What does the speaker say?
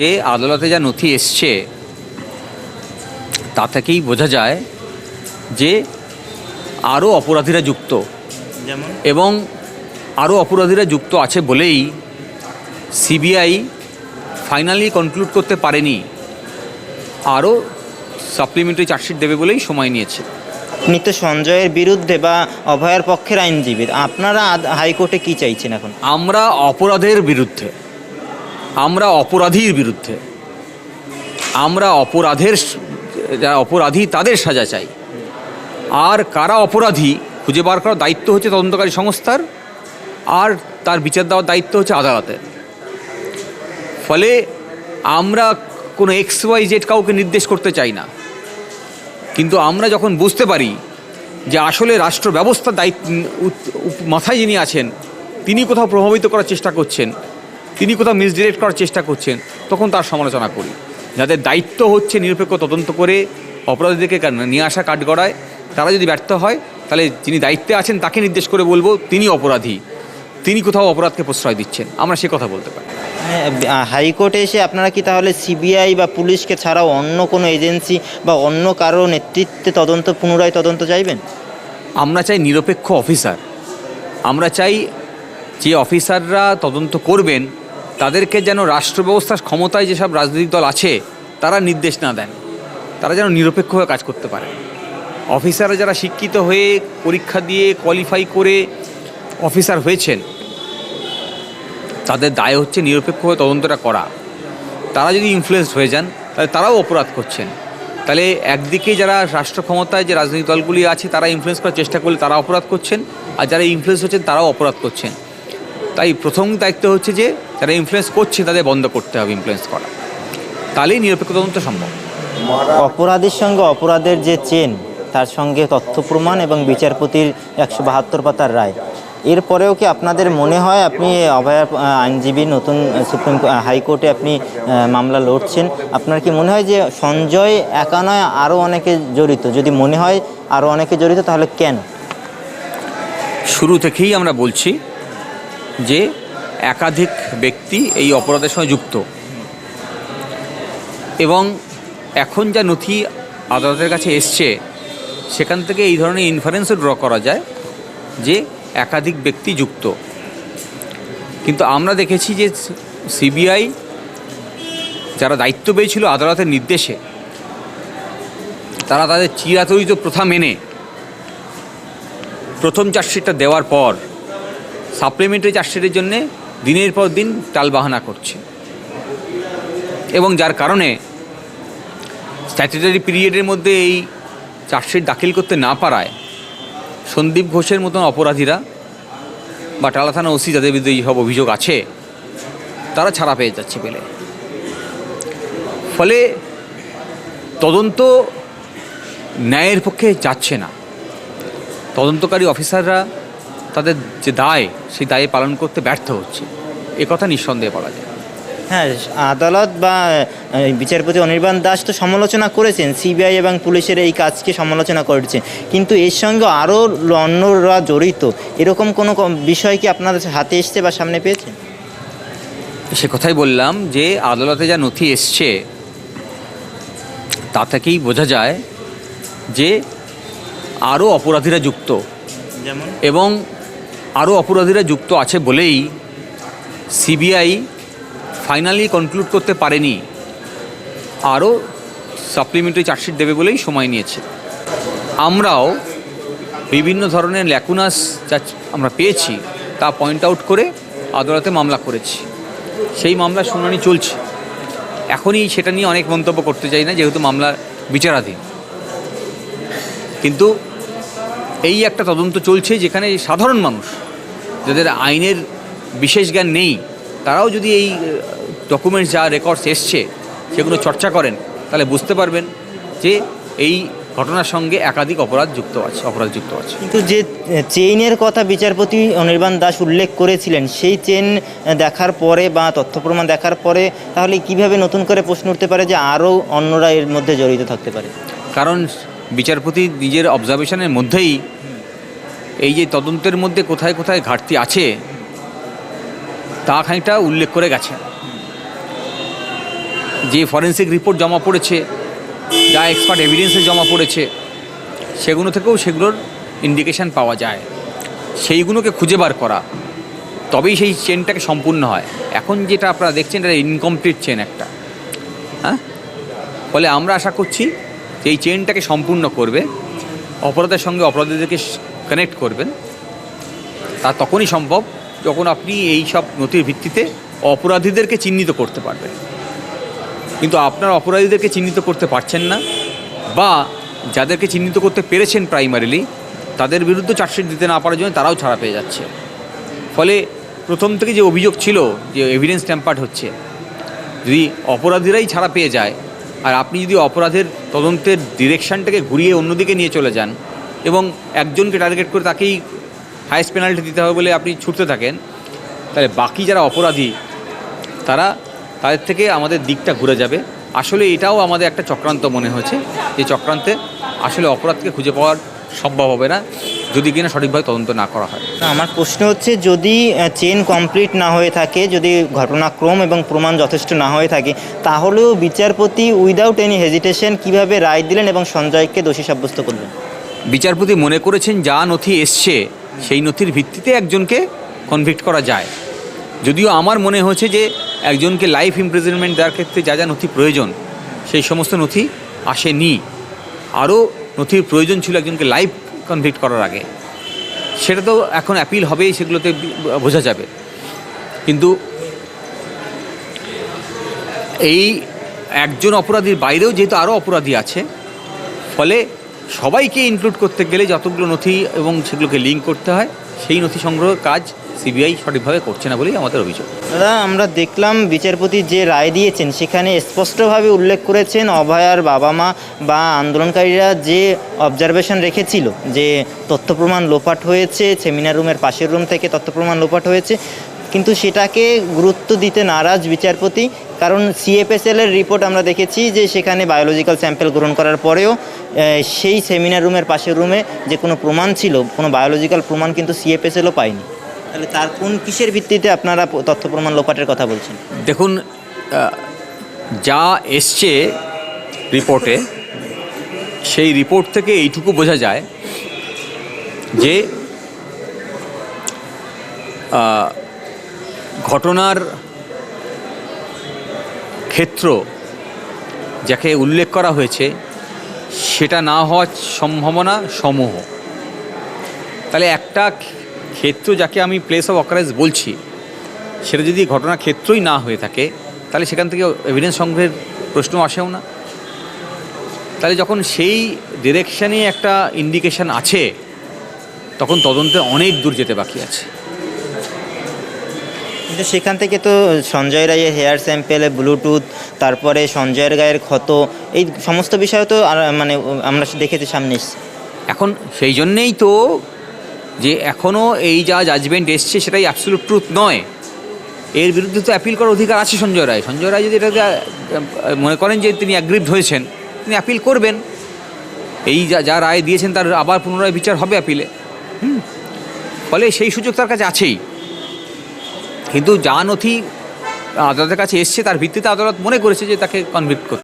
যে আদালতে যা নথি এসছে তা থেকেই বোঝা যায় যে আরও অপরাধীরা যুক্ত। এবং আরও অপরাধীরা যুক্ত আছে বলেই সিবিআই ফাইনালি কনক্লুড করতে পারেনি। আরও সাপ্লিমেন্টারি চার্জশিট দেবে বলেই সময় নিয়েছে। আপনি তো সঞ্জয়ের বিরুদ্ধে বা অভয়ের পক্ষের আইনজীবী আপনারা হাইকোর্টে কি চাইছেন এখন? আমরা অপরাধের বিরুদ্ধে। আমরা অপরাধীর বিরুদ্ধে। আমরা অপরাধের যারা অপরাধী তাদের সাজা চাই। আর কারা অপরাধী খুঁজে বার করার দায়িত্ব হচ্ছে তদন্তকারী সংস্থার, আর তার বিচার দেওয়ার দায়িত্ব হচ্ছে আদালতের। ফলে আমরা কোনো এক্স ওয়াই জেড কাউকে নির্দেশ করতে চাই না। কিন্তু আমরা যখন বুঝতে পারি যে আসলে রাষ্ট্র ব্যবস্থার দায়িত্ব মাথায় যিনি আছেন, তিনি কোথাও প্রভাবিত করার চেষ্টা করছেন তিনি কোথাও মিসডিরেক্ট করার চেষ্টা করছেন তখন তার সমালোচনা করি। যাদের দায়িত্ব হচ্ছে নিরপেক্ষ তদন্ত করে অপরাধীদেরকে নিয়ে আসা কাঠগড়ায় তারা যদি ব্যর্থ হয় তাহলে যিনি দায়িত্বে আছেন তাকে নির্দেশ করে বলব তিনি অপরাধী। তিনি কোথাও অপরাধকে প্রশ্রয় দিচ্ছেন। আমরা সে কথা বলতে পারি। হ্যাঁ, হাইকোর্টে এসে আপনারা কি তাহলে সিবিআই বা পুলিশকে ছাড়াও অন্য কোনো এজেন্সি বা অন্য কারও নেতৃত্বে তদন্ত পুনরায় তদন্ত চাইবেন? আমরা চাই নিরপেক্ষ অফিসার। আমরা চাই যে অফিসাররা তদন্ত করবেন তাদেরকে যেন রাষ্ট্র ব্যবস্থার ক্ষমতায় যেসব রাজনৈতিক দল আছে, তারা নির্দেশ না দেন। তারা যেন নিরপেক্ষভাবে কাজ করতে পারে। অফিসাররা যারা শিক্ষিত হয়ে পরীক্ষা দিয়ে কোয়ালিফাই করে অফিসার হয়েছেন, তাদের দায় হচ্ছে নিরপেক্ষভাবে তদন্তটা করা। তারা যদি ইনফ্লুয়েসড হয়ে যান, তাহলে তারাও অপরাধ করছেন। তাহলে একদিকে যারা রাষ্ট্র ক্ষমতায় যে রাজনৈতিক দলগুলি আছে, তারা ইনফ্লুয়েন্স করার চেষ্টা করলে তারা অপরাধ করছেন, আর যারা ইনফ্লুয়েন্স হচ্ছেন, তারাও অপরাধ করছেন। তাই প্রথম দায়িত্ব হচ্ছে যে যারা ইনফ্লুয়েন্স করছে তাদের বন্ধ করতে হবে ইনফ্লুয়েন্স করা। তাহলেই নিরপেক্ষ তদন্ত সম্ভব। অপরাধের সঙ্গে অপরাধের যে চেন তার সঙ্গে তথ্য প্রমাণ এবং বিচারপতির একশো বাহাত্তর পাতার রায়। এরপরেও কি আপনাদের মনে হয় আপনি অভয়ার আইনজীবী নতুন সুপ্রিম হাইকোর্টে আপনি মামলা লড়ছেন আপনার কি মনে হয় যে সঞ্জয় একা নয় আরও অনেকে জড়িত? যদি মনে হয় আরও অনেকে জড়িত তাহলে কেন? শুরু থেকেই আমরা বলছি যে একাধিক ব্যক্তি এই অপরাধের সঙ্গে যুক্ত। এবং এখন যা নথি আদালতের কাছে এসছে, সেখান থেকে এই ধরনের ইনফারেন্সও ড্র করা যায় যে একাধিক ব্যক্তি যুক্ত। কিন্তু আমরা দেখেছি যে সিবিআই যারা দায়িত্ব পেয়েছিল আদালতের নির্দেশে, তারা তাদের চিরাচরিত প্রথা মেনে প্রথম চার্জশিটটা দেওয়ার পর সাপ্লিমেন্টারি চার্জশিটের জন্যে দিনের পর দিন টালবাহানা করছে। এবং যার কারণে স্ট্যাচুটারি পিরিয়ডের মধ্যে এই চার্জশিট দাখিল করতে না পারায় সন্দীপ ঘোষের মতন অপরাধীরা বা টালা থানা ওসি যাদের বিরুদ্ধে এইসব অভিযোগ আছে, তারা ছাড়া পেয়ে যাচ্ছে পেলে। ফলে তদন্ত ন্যায়ের পক্ষে যাচ্ছে না। তদন্তকারী অফিসাররা তাদের যে দায় সেই দায়ে পালন করতে ব্যর্থ হচ্ছে। এ কথা নিঃসন্দেহে বলা যায়। হ্যাঁ আদালত বা বিচারপতি অনির্বাণ দাস তো সমালোচনা করেছেন। সিবিআই এবং পুলিশের এই কাজকে সমালোচনা করেছেন। কিন্তু এর সঙ্গে আরও অন্যরা জড়িত। এরকম কোনো বিষয় কি আপনাদের হাতে এসছে বা সামনে পেয়েছেন? সে কথাই বললাম যে আদালতে যা নথি এসছে তা থেকেই বোঝা যায় যে আরও অপরাধীরা যুক্ত। যেমন? এবং আরও অপরাধীরা যুক্ত আছে বলেই সিবিআই ফাইনালি কনক্লুড করতে পারেনি। আরও সাপ্লিমেন্টারি চার্জশিট দেবে বলেই সময় নিয়েছে। আমরাও বিভিন্ন ধরনের ল্যাকুনাস যা আমরা পেয়েছি, তা পয়েন্ট আউট করে আদালতে মামলা করেছি। সেই মামলার শুনানি চলছে। এখনই সেটা নিয়ে অনেক মন্তব্য করতে চাই না, যেহেতু মামলা বিচারাধীন। কিন্তু এই একটা তদন্ত চলছে যেখানে সাধারণ মানুষ যাদের আইনের বিশেষ জ্ঞান নেই তারাও যদি এই ডকুমেন্টস যা রেকর্ডস এসছে সেগুলো চর্চা করেন তাহলে বুঝতে পারবেন যে এই ঘটনার সঙ্গে একাধিক অপরাধ যুক্ত আছে অপরাধ যুক্ত আছে। কিন্তু যে চেইনের কথা বিচারপতি অনির্বাণ দাস উল্লেখ করেছিলেন সেই চেন দেখার পরে বা তথ্য প্রমাণ দেখার পরে তাহলে কীভাবে নতুন করে প্রশ্ন উঠতে পারে যে আরও অন্যরা এর মধ্যে জড়িত থাকতে পারে? কারণ বিচারপতি নিজের অবজারভেশনের মধ্যেই এই যে তদন্তের মধ্যে কোথায় কোথায় ঘাটতি আছে, তা খানিকটা উল্লেখ করে গেছে। যে ফরেন্সিক রিপোর্ট জমা পড়েছে, যা এক্সপার্ট এভিডেন্সে জমা পড়েছে, সেগুলো থেকেও সেগুলোর ইন্ডিকেশন পাওয়া যায়। সেইগুলোকে খুঁজে বার করা, তবেই সেই চেনটাকে সম্পূর্ণ হয়। এখন যেটা আপনারা দেখছেন, এটা ইনকমপ্লিট চেন একটা। হ্যাঁ? ফলে আমরা আশা করছি এই চেনটাকে সম্পূর্ণ করবে, অপরাধের সঙ্গে অপরাধীদেরকে কানেক্ট করবেন, তা তখনই সম্ভব যখন আপনি এই সব নথির ভিত্তিতে অপরাধীদেরকে চিহ্নিত করতে পারবেন। কিন্তু আপনার অপরাধীদেরকে চিহ্নিত করতে পারছেন না বা যাদেরকে চিহ্নিত করতে পেরেছেন প্রাইমারিলি তাদের বিরুদ্ধে চার্জশিট দিতে না পারার জন্য তারাও ছাড়া পেয়ে যাচ্ছে। ফলে প্রথম থেকে যে অভিযোগ ছিল যে এভিডেন্স ট্যাম্পার্ড হচ্ছে, যদি অপরাধীরাই ছাড়া পেয়ে যায় আর আপনি যদি অপরাধের তদন্তের ডিরেকশনটাকে ঘুরিয়ে অন্যদিকে নিয়ে চলে যান এবং একজনকে টার্গেট করে তাকেই হাইয়েস্ট পেনাল্টি দিতে হবে বলে আপনি ছুটতে থাকেন, তাহলে বাকি যারা অপরাধী, তারা তাদের থেকে আমাদের দিকটা ঘুরে যাবে। আসলে এটাও আমাদের একটা চক্রান্ত মনে হয়েছে যে চক্রান্তে আসলে অপরাধকে খুঁজে পাওয়ার সম্ভব হবে না। যদি কিনা সঠিকভাবে তদন্ত না করা হয়। আমার প্রশ্ন হচ্ছে যদি চেন কমপ্লিট না হয়ে থাকে যদি ঘটনাক্রম এবং প্রমাণ যথেষ্ট না হয়ে থাকে তাহলেও বিচারপতি উইদাউট এনি হেজিটেশন কীভাবে রায় দিলেন এবং সঞ্জয়কে দোষী সাব্যস্ত করলেন? বিচারপতি মনে করেছেন যা নথি এসছে সেই নথির ভিত্তিতে একজনকে কনভিক্ট করা যায়। যদিও আমার মনে হয়েছে যে একজনকে লাইফ ইমপ্রিজনমেন্ট দেওয়ার ক্ষেত্রে যা যা নথি প্রয়োজন সেই সমস্ত নথি আসেনি। আরও নথির প্রয়োজন ছিল একজনকে লাইফ কনভিক্ট করার আগে। সেটা তো এখন অ্যাপিল হবেই, সেগুলোতে বোঝা যাবে। কিন্তু এই একজন অপরাধীর বাইরেও যেহেতু আরও অপরাধী আছে, ফলে সবাইকে ইনক্লুড করতে গেলে যতগুলো নথি এবং সেগুলোকে লিঙ্ক করতে হয় সেই নথি সংগ্রহের কাজ সিবিআই সঠিকভাবে করছে না বলেই আমাদের অভিযোগ। দাদা, আমরা দেখলাম বিচারপতি যে রায় দিয়েছেন, সেখানে স্পষ্টভাবে উল্লেখ করেছেন অভয়ার বাবা মা বা আন্দোলনকারীরা যে অবজারভেশন রেখেছিল, যে তথ্য প্রমাণ লোপাট হয়েছে সেমিনার রুমের পাশের রুম থেকে তথ্য প্রমাণ লোপাট হয়েছে কিন্তু সেটাকে গুরুত্ব দিতে নারাজ বিচারপতি, কারণ সিএফএসএল এর রিপোর্ট আমরা দেখেছি যে সেখানে বায়োলজিক্যাল স্যাম্পল গ্রহণ করার পরেও সেই সেমিনার রুমের পাশের রুমে যে কোনো প্রমাণ ছিল, কোনো বায়োলজিক্যাল প্রমাণ কিন্তু সিএফএসএলও পায়নি। তাহলে তার কোন কিসের ভিত্তিতে আপনারা তথ্য প্রমাণ লোপাটের কথা বলছেন? দেখুন যা এসছে রিপোর্টে সেই রিপোর্ট থেকে এইটুকু বোঝা যায় যে ঘটনার ক্ষেত্র যাকে উল্লেখ করা হয়েছে, সেটা না হওয়ার সম্ভাবনা সমূহ। তাহলে একটা ক্ষেত্র যাকে আমি প্লেস অফ অকারেন্স বলছি, সেটা যদি ঘটনা ক্ষেত্রই না হয়ে থাকে, তাহলে সেখান থেকে এভিডেন্স সংগ্রহের প্রশ্ন আসেও না। তাহলে যখন সেই ডিরেকশানে একটা ইন্ডিকেশন আছে, তখন তদন্তে অনেক দূর যেতে বাকি আছে। কিন্তু সেখান থেকে তো সঞ্জয় রায়ের হেয়ার স্যাম্পেলে ব্লুটুথ তারপরে সঞ্জয়ের গায়ের ক্ষত, এই সমস্ত বিষয় তো মানে আমরা দেখেছি সামনে এখন সেই জন্যেই তো যে এখনও এই যা জাজমেন্ট এসছে সেটাই অ্যাবসলুট ট্রুথ নয়। এর বিরুদ্ধে তো অ্যাপিল করার অধিকার আছে সঞ্জয় রায়। সঞ্জয় রায় যদি এটাকে মনে করেন যে তিনি অ্যাগ্রিভড হয়েছেন, তিনি অ্যাপিল করবেন। এই যা যা রায় দিয়েছেন তার আবার পুনরায় বিচার হবে অ্যাপিলে হুম। ফলে সেই সুযোগ তার কাছে আছেই। কিন্তু যা নথি আদালতের কাছে এসছে, তার ভিত্তিতে আদালত মনে করেছে যে তাকে কনভিক্ট করতে।